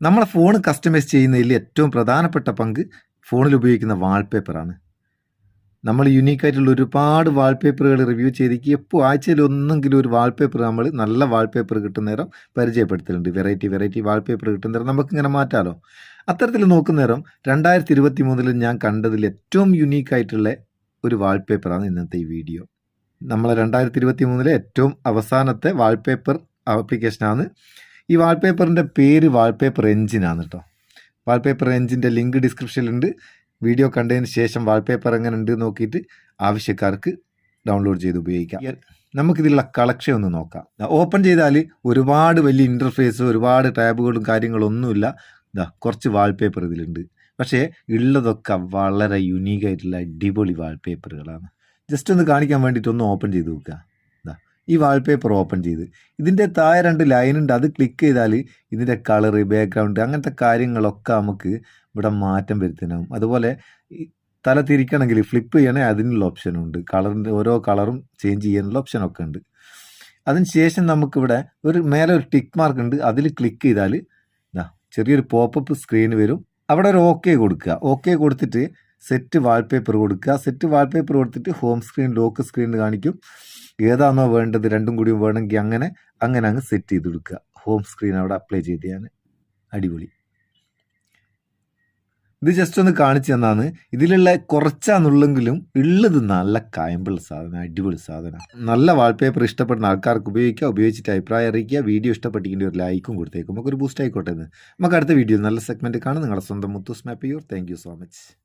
നമ്മളെ phone customise ചെയ്യുന്നതിൽ ഏറ്റവും പ്രധാനപ്പെട്ട പങ്ക് ഫോണിൽ ഉപയോഗിക്കുന്ന വാൾപേപ്പറാണ് നമ്മൾ യുണീക്കായിട്ടുള്ള ഒരുപാട് വാൾപേപ്പറുകൾ റിവ്യൂ ചെയ്തേക്ക് എപ്പോൾ ആഴ്ചയിൽ ഒന്നെങ്കിലും ഒരു വാൾപേപ്പർ നമ്മൾ നല്ല വാൾപേപ്പർ കിട്ടുന്ന നേരം പരിചയപ്പെടുത്തലുണ്ട്. വെറൈറ്റി വെറൈറ്റി വാൾപേപ്പർ കിട്ടുന്ന നേരം നമുക്കിങ്ങനെ മാറ്റാമല്ലോ അത്തരത്തിൽ നോക്കുന്ന നേരം രണ്ടായിരത്തി ഇരുപത്തി മൂന്നിൽ ഞാൻ കണ്ടതിൽ ഏറ്റവും യുണീക്കായിട്ടുള്ള ഒരു വാൾപേപ്പറാണ് ഇന്നത്തെ ഈ വീഡിയോ നമ്മൾ രണ്ടായിരത്തി ഇരുപത്തി മൂന്നിലെ ഏറ്റവും അവസാനത്തെ വാൾപേപ്പർ ആപ്ലിക്കേഷനാണ് ഈ വാൾപേപ്പറിന്റെ പേര് വാൾപേപ്പർ എഞ്ചിനാണ് കേട്ടോ വാൾപേപ്പർ എഞ്ചിന്റെ ലിങ്ക് ഡിസ്ക്രിപ്ഷനിലുണ്ട് വീഡിയോ കണ്ടതിന് ശേഷം വാൾപേപ്പർ എങ്ങനെ ഉണ്ട് നോക്കിയിട്ട് ആവശ്യക്കാർക്ക് ഡൗൺലോഡ് ചെയ്ത് ഉപയോഗിക്കാം. നമുക്കിതിലുള്ള കളക്ഷൻ ഒന്ന് നോക്കാം. ഓപ്പൺ ചെയ്താൽ ഒരുപാട് വലിയ ഇന്റർഫേസ് ഒരുപാട് ടാബുകളും കാര്യങ്ങളൊന്നുമില്ല. ഇതാ കുറച്ച് വാൾപേപ്പർ ഇതിലുണ്ട്. പക്ഷേ ഉള്ളതൊക്കെ വളരെ യുണീക്കായിട്ടുള്ള അടിപൊളി വാൾപേപ്പറുകളാണ് ജസ്റ്റ് ഒന്ന് കാണിക്കാൻ വേണ്ടിയിട്ട് ഒന്ന് ഓപ്പൺ ചെയ്ത് നോക്കുക. ഈ വാൾപേപ്പർ ഓപ്പൺ ചെയ്ത്. ഇതിന്റെ താഴെ രണ്ട് ലൈൻ ഉണ്ട്. അത് ക്ലിക്ക് ചെയ്താൽ ഇതിന്റെ കളറ് ബാക്ക്ഗ്രൗണ്ട് അങ്ങനത്തെ കാര്യങ്ങളൊക്കെ നമുക്ക് ഇവിടെ മാറ്റം വരുത്താനാവും അതുപോലെ തല തിരിക്കണമെങ്കിൽ ഫ്ലിപ്പ് ചെയ്യണേ അതിനുള്ള ഓപ്ഷനും ഉണ്ട്. കളറിന്റെ ഓരോ കളറും ചേഞ്ച് ചെയ്യാനുള്ള ഓപ്ഷനൊക്കെ ഉണ്ട്. അതിന് ശേഷം നമുക്കിവിടെ ഒരു മേലെ ഒരു ടിക്ക് മാർക്ക് ഉണ്ട്. അതിൽ ക്ലിക്ക് ചെയ്താൽ ചെറിയൊരു പോപ്പപ്പ് സ്ക്രീൻ വരും. അവിടെ ഒരു ഓക്കെ കൊടുക്കുക. ഓക്കെ കൊടുത്തിട്ട് സെറ്റ് വാൾപേപ്പർ കൊടുക്കുക. സെറ്റ് വാൾപേപ്പർ കൊടുത്തിട്ട് ഹോം സ്ക്രീൻ ലോക്ക് സ്ക്രീൻ കാണിക്കും. ഏതാണോ വേണ്ടത് രണ്ടും കൂടി വേണമെങ്കിൽ അങ്ങനെ അങ്ങനെ അങ്ങ് സെറ്റ് ചെയ്ത് കൊടുക്കുക. ഹോം സ്ക്രീൻ അവിടെ അപ്ലൈ ചെയ്ത് ഞാൻ അടിപൊളി. ഇത് ജസ്റ്റ് ഒന്ന് കാണിച്ചു തന്നാണ്. ഇതിലുള്ള കുറച്ചാന്നുള്ളെങ്കിലും ഉള്ളത് നല്ല കായമ്പുള്ള സാധനം അടിപൊളി സാധനം. നല്ല വാൾപേപ്പർ ഇഷ്ടപ്പെടുന്ന ആൾക്കാർക്ക് ഉപയോഗിക്കുക ഉപയോഗിച്ചിട്ട് അഭിപ്രായം അറിയിക്കുക. വീഡിയോ ഇഷ്ടപ്പെട്ടിട്ടുണ്ട് ഒരു ലൈക്കും കൊടുത്തേക്കും. നമുക്കൊരു ബൂസ്റ്റ് ആയിക്കോട്ടെ എന്ന്. നമുക്ക് അടുത്ത വീഡിയോ നല്ല സെഗ്മെന്റ് കാണാം. നിങ്ങളുടെ സ്വന്തം മുത്തൂസ് മാപ്പ് യൂർ താങ്ക് സോ മച്ച്